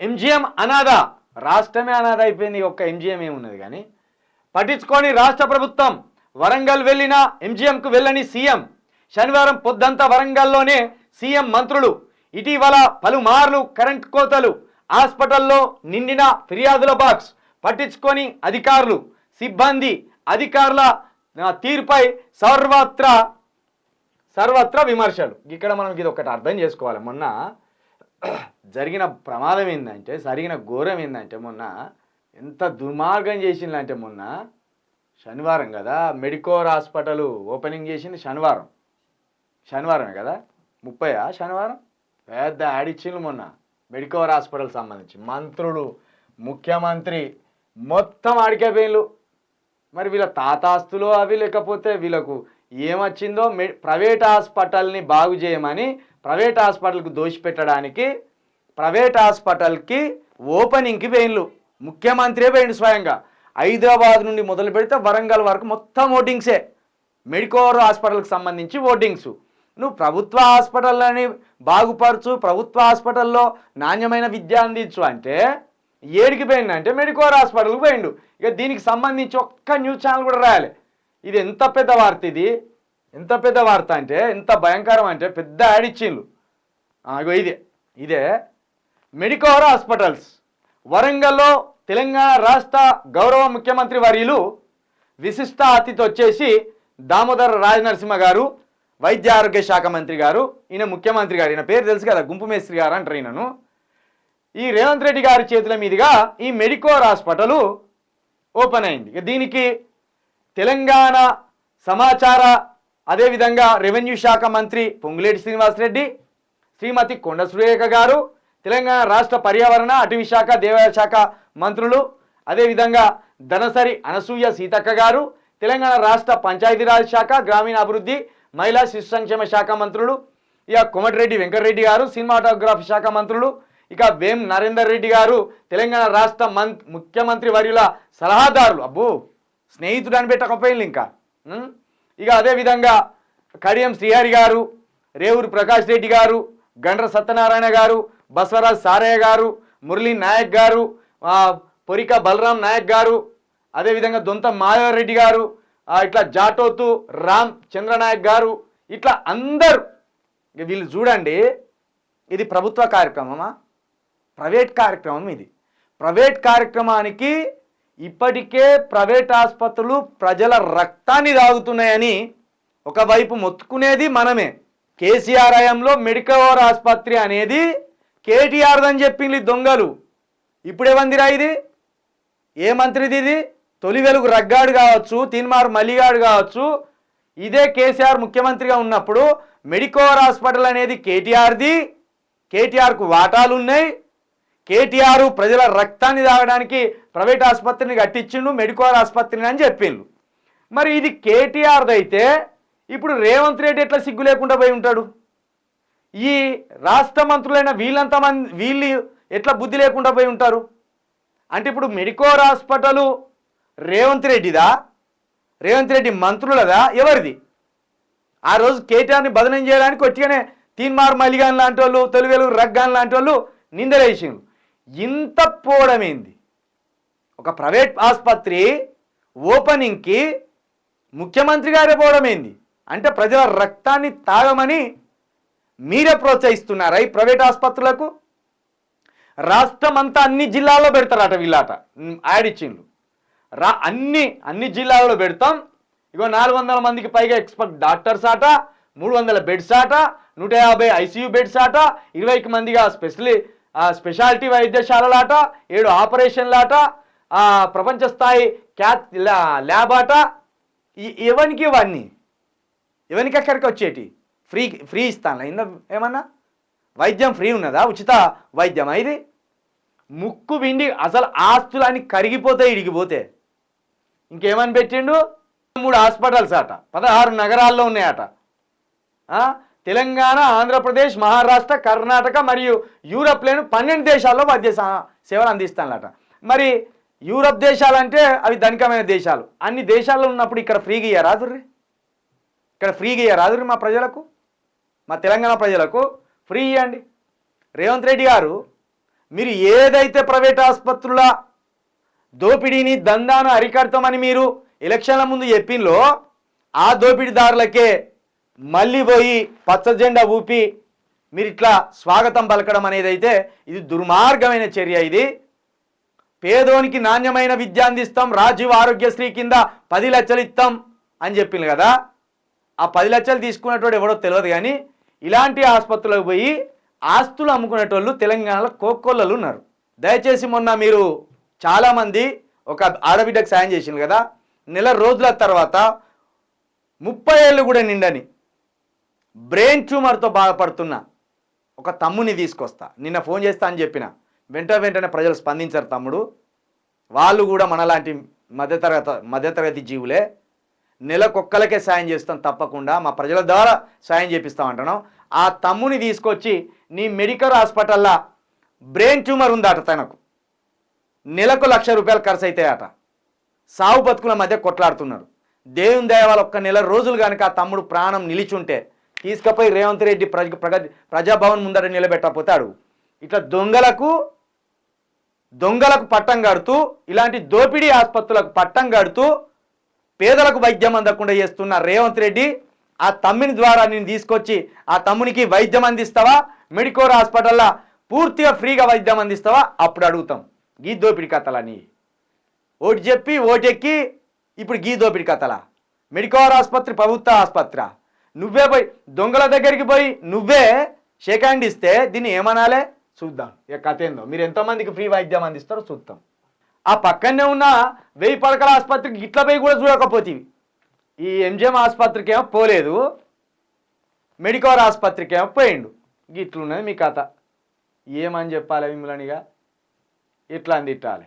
MGM అనాథ రాష్ట్రమే అనాథ అయిపోయింది ఒక్క ఎంజిఎం ఏమున్నది కానీ. పట్టించుకొని రాష్ట్ర ప్రభుత్వం వరంగల్ వెళ్ళిన ఎంజిఎంకు వెళ్ళని సీఎం. శనివారం పొద్దంతా వరంగల్లోనే సీఎం మంత్రులు. ఇటీవల పలుమార్లు కరెంట్ కోతలు హాస్పిటల్లో నిండిన ఫిర్యాదుల బాక్స్ పట్టించుకొని అధికారులు సిబ్బంది అధికారుల తీరుపై సర్వత్రా సర్వత్రా విమర్శలు. ఇక్కడ మనం ఇది ఒకటి అర్థం చేసుకోవాలి. మొన్న జరిగిన ప్రమాదం ఏంటంటే జరిగిన ఘోరం ఏంటంటే మొన్న ఎంత దుర్మార్గం చేసిందంటే మొన్న శనివారం కదా మెడికోర్ హాస్పిటల్ ఓపెనింగ్ చేసింది శనివారం. శనివారమే కదా? ముప్పయా శనివారం? పెద్ద యాడ్ మొన్న మెడికోర్ హాస్పిటల్ సంబంధించి. మంత్రులు ముఖ్యమంత్రి మొత్తం ఆడికపోయిన్లు మరి వీళ్ళ తాతాస్తులు అవి లేకపోతే వీళ్ళకు ఏమొచ్చిందో మె ప్రైవేట్ హాస్పిటల్ని బాగు చేయమని ప్రైవేట్ హాస్పిటల్కి దోషిపెట్టడానికి ప్రైవేట్ హాస్పిటల్కి ఓపెనింగ్కి పోయిన్లు ముఖ్యమంత్రే పోయిండు స్వయంగా. హైదరాబాద్ నుండి మొదలు పెడితే వరంగల్ వరకు మొత్తం ఓటింగ్సే. మెడికోర్ హాస్పిటల్కి సంబంధించి ఓటింగ్స్. నువ్వు ప్రభుత్వ హాస్పిటల్ని బాగుపరచు ప్రభుత్వ హాస్పిటల్లో నాణ్యమైన విద్య అందించు అంటే ఏడికి పోయిండు అంటే మెడికోర్ హాస్పిటల్కి పోయిండు. ఇక దీనికి సంబంధించి ఒక్క న్యూస్ ఛానల్ కూడా రాయాలి. ఇది ఎంత పెద్ద వార్త ఇది? ఎంత పెద్ద వార్త అంటే ఎంత భయంకరం అంటే పెద్ద యాడ్ ఇచ్చిండ్రు. ఆ, ఇదే ఇదే. మెడికోర్ హాస్పిటల్స్ వరంగల్లో తెలంగాణ రాష్ట్ర గౌరవ ముఖ్యమంత్రి వర్యులు విశిష్ట అతిథి వచ్చేసి దామోదర రాజనరసింహ గారు వైద్య ఆరోగ్య శాఖ మంత్రి గారు ఈయన ముఖ్యమంత్రి గారు ఈయన పేరు తెలుసు కదా గుంపు మేస్త్రి గారు అంటారు ఈయనను. ఈ రేవంత్ రెడ్డి గారి చేతుల మీదుగా ఈ మెడికోర్ హాస్పిటల్ ఓపెన్ అయింది. దీనికి తెలంగాణ సమాచార అదేవిధంగా రెవెన్యూ శాఖ మంత్రి పొంగులేటి శ్రీనివాసరెడ్డి శ్రీమతి కొండ సురేఖ గారు తెలంగాణ రాష్ట్ర పర్యావరణ అటవీ శాఖ దేవాలయ శాఖ మంత్రులు అదేవిధంగా ధనసరి అనసూయ సీతక్క గారు తెలంగాణ రాష్ట్ర పంచాయతీరాజ్ శాఖ గ్రామీణ అభివృద్ధి మహిళా శిశు సంక్షేమ శాఖ మంత్రులు ఇక కోమటిరెడ్డి వెంకటరెడ్డి గారు సినిమాటోగ్రఫీ శాఖ మంత్రులు ఇక వేం నరేందర్ రెడ్డి గారు తెలంగాణ రాష్ట్ర మం ముఖ్యమంత్రి వర్యుల సలహాదారులు. అబ్బో స్నేహితుడు అని పెట్టకపోయింది ఇంకా. ఇక అదేవిధంగా కడియం శ్రీహరి గారు రేవూరు ప్రకాష్ రెడ్డి గారు గండ్ర సత్యనారాయణ గారు బసవరాజ్ సారయ్య గారు మురళీ నాయక్ గారు పొరిక బలరాం నాయక్ గారు అదేవిధంగా దొంత మాధవరెడ్డి రెడ్డి గారు ఇట్లా జాటోతు రామ్ చంద్రనాయక్ గారు ఇట్లా అందరు వీళ్ళు చూడండి ఇది ప్రభుత్వ కార్యక్రమమా? ప్రైవేట్ కార్యక్రమం ఇది. ప్రైవేట్ కార్యక్రమానికి ఇప్పటికే ప్రైవేట్ ఆసుపత్రులు ప్రజల రక్తాన్ని తాగుతున్నాయని ఒకవైపు మొత్తుకునేది మనమే. కేసీఆర్ హయాంలో మెడికవర్ ఆసుపత్రి అనేది కేటీఆర్దని చెప్పింది దొంగలు. ఇప్పుడేమందిరా ఇది? ఏ మంత్రిది ఇది? తొలి వెలుగు రగ్గాడు కావచ్చు తీన్మార్ మల్లిగాడు కావచ్చు ఇదే కేసీఆర్ ముఖ్యమంత్రిగా ఉన్నప్పుడు మెడికోవర్ హాస్పిటల్ అనేది కేటీఆర్ది. కేటీఆర్కు వాటాలు ఉన్నాయి కేటీఆర్ ప్రజల రక్తాన్ని తాగడానికి ప్రైవేట్ ఆసుపత్రిని కట్టించిండు మెడికోర్ ఆసుపత్రిని అని చెప్పిండు. మరి ఇది కేటీఆర్దైతే ఇప్పుడు రేవంత్ రెడ్డి ఎట్లా సిగ్గు లేకుండా పోయి ఉంటాడు? ఈ రాష్ట్ర మంత్రులైన వీళ్ళంత మంది వీళ్ళు ఎట్లా బుద్ధి లేకుండా పోయి ఉంటారు? అంటే ఇప్పుడు మెడికోర్ హాస్పిటల్ రేవంత్ రెడ్డిదా? రేవంత్ రెడ్డి మంత్రులదా? ఎవరిది? ఆ రోజు కేటీఆర్ని బదనం చేయడానికి వచ్చిగానే తీన్మార్ మలిగాన్ లాంటి వాళ్ళు తెలుగు రగ్గాన్ లాంటి వాళ్ళు నిందలేసిండు ఇంత పోవడమేంది ఒక ప్రైవేట్ ఆసుపత్రి ఓపెనింగ్కి ముఖ్యమంత్రి గారే పోవడమేంది అంటే ప్రజల రక్తాన్ని తాగమని మీరే ప్రోత్సహిస్తున్నారా ఈ ప్రైవేట్ ఆసుపత్రులకు? రాష్ట్రం అంతా అన్ని జిల్లాల్లో పెడతారట వీళ్ళట. ఉమ్, యాడ్ ఇచ్చిండ్రు. రా అన్ని అన్ని జిల్లాల్లో పెడతాం. ఇగో నాలుగు వందల మందికి పైగా ఎక్స్పర్ట్ డాక్టర్స్ ఆట మూడు వందల బెడ్స్ ఆట నూట యాభై ఐసీయూ బెడ్స్ ఆట ఇరవైకి మందిగా స్పెషలీ స్పెషాలిటీ వైద్యశాలలాట ఏడు ఆపరేషన్లాట ప్రపంచ స్థాయి క్యాత్ ల్యాబ్ ఆట ఈ- ఇవన్నీ? ఇవనికి ఎక్కడికి వచ్చేటి? ఫ్రీ ఫ్రీ ఇస్తాను ఇంద ఏమన్నా? వైద్యం ఫ్రీ ఉన్నదా? ఉచిత వైద్యం ఇది? ముక్కు విండి అసలు ఆస్తులన్నీ కరిగిపోతాయి ఇడిగిపోతే ఇంకేమని పెట్టిండు? మూడు హాస్పిటల్స్ అట పదహారు నగరాల్లో ఉన్నాయట. తెలంగాణ ఆంధ్రప్రదేశ్ మహారాష్ట్ర కర్ణాటక మరియు యూరప్లోని పన్నెండు దేశాల్లో వైద్య సేవలు అందిస్తానట మరి యూరప్ దేశాలంటే అవి ధనికమైన దేశాలు. అన్ని దేశాల్లో ఉన్నప్పుడు ఇక్కడ ఫ్రీగా ఇయ్యరాదుర్రి ఇక్కడ ఫ్రీగా ఇయ్యరాదుర్రి మా ప్రజలకు? మా తెలంగాణ ప్రజలకు? ఫ్రీ ఇవ్వండి రేవంత్ రెడ్డి గారు మీరు ఏదైతే ప్రైవేట్ ఆసుపత్రుల దోపిడీని దందాను అరికడతామని మీరు ఎలక్షన్ల ముందు చెప్పింలో ఆ దోపిడీదారులకే మళ్ళీ పోయి పచ్చ జెండా ఊపి మీరు ఇట్లా స్వాగతం పలకడం అనేది అయితే ఇది దుర్మార్గమైన చర్య ఇది. పేదోనికి నాణ్యమైన విద్య అందిస్తాం రాజీవ్ ఆరోగ్యశ్రీ కింద పది లక్షలు ఇస్తాం అని చెప్పింది కదా. ఆ పది లక్షలు తీసుకునేటోడు ఎవడో తెలియదు కానీ ఇలాంటి ఆసుపత్రులకు పోయి ఆస్తులు అమ్ముకునేటోళ్ళు తెలంగాణలో కోక్కోళ్ళు ఉన్నారు. దయచేసి మొన్న మీరు చాలామంది ఒక ఆడబిడ్డకు సాయం చేసింది కదా. నెల రోజుల తర్వాత ముప్పై ఏళ్ళు కూడా నిండని బ్రెయిన్ ట్యూమర్తో బాధపడుతున్న ఒక తమ్ముని తీసుకొస్తా. నిన్న ఫోన్ చేస్తా అని చెప్పిన. వెంట వెంటనే ప్రజలు స్పందించారు తమ్ముడు. వాళ్ళు కూడా మనలాంటి మధ్యతరగతి మధ్యతరగతి జీవులే. నెలకొక్కలకే సాయం చేస్తాం తప్పకుండా. మా ప్రజల ద్వారా సాయం చేపిస్తాం అంటున్నాం ఆ తమ్ముని తీసుకొచ్చి నీ మెడికల్ హాస్పిటల్లో బ్రెయిన్ ట్యూమర్ ఉందట తనకు. నెలకు లక్ష రూపాయలు ఖర్చు అవుతాయట సావు బతుకుల మధ్య కొట్లాడుతున్నారు. దేవుని దయ ఒక్క నెల రోజులు కనుక ఆ తమ్ముడు ప్రాణం నిలిచుంటే తీసుకుపోయి రేవంత్ రెడ్డి ప్రజ ప్రగతి ప్రజాభవన్ ముందర నిలబెట్టకపోతాడు. ఇట్లా దొంగలకు దొంగలకు పట్టం కడుతూ ఇలాంటి దోపిడీ ఆసుపత్రులకు పట్టం కడుతూ పేదలకు వైద్యం అందకుండా చేస్తున్న రేవంత్ రెడ్డి ఆ తమ్ముని ద్వారా నేను తీసుకొచ్చి ఆ తమ్మునికి వైద్యం అందిస్తావా? మెడికోర్ హాస్పిటల్లో పూర్తిగా ఫ్రీగా వైద్యం అందిస్తావా? అప్పుడు అడుగుతాం. గీ దోపిడి కథలని ఓటు చెప్పి ఓటెక్కి ఇప్పుడు గీ దోపిడి కథల? మెడికోర్ ఆసుపత్రి ప్రభుత్వ ఆసుపత్రి? నువ్వే పోయి దొంగల దగ్గరికి పోయి నువ్వే షేక్ హ్యాండ్ ఇస్తే దీన్ని ఏమనాలే? చూద్దాం. ఇక కథ ఏందో? మీరు ఎంతోమందికి ఫ్రీ వైద్యం అందిస్తారో చూద్దాం. ఆ పక్కనే ఉన్న వెయ్యి పడకల ఆసుపత్రికి ఇట్లా పోయి కూడా చూడకపోతేవి. ఈ ఎంజిఎం ఆసుపత్రికి ఏమో పోలేదు. మెడికవర్ ఆసుపత్రికి ఏమో పోయిండు. గిట్లున్నది మీ కథ. ఏమని చెప్పాలి మిమ్మల్నిగా ఇట్లా అని తిట్టాలి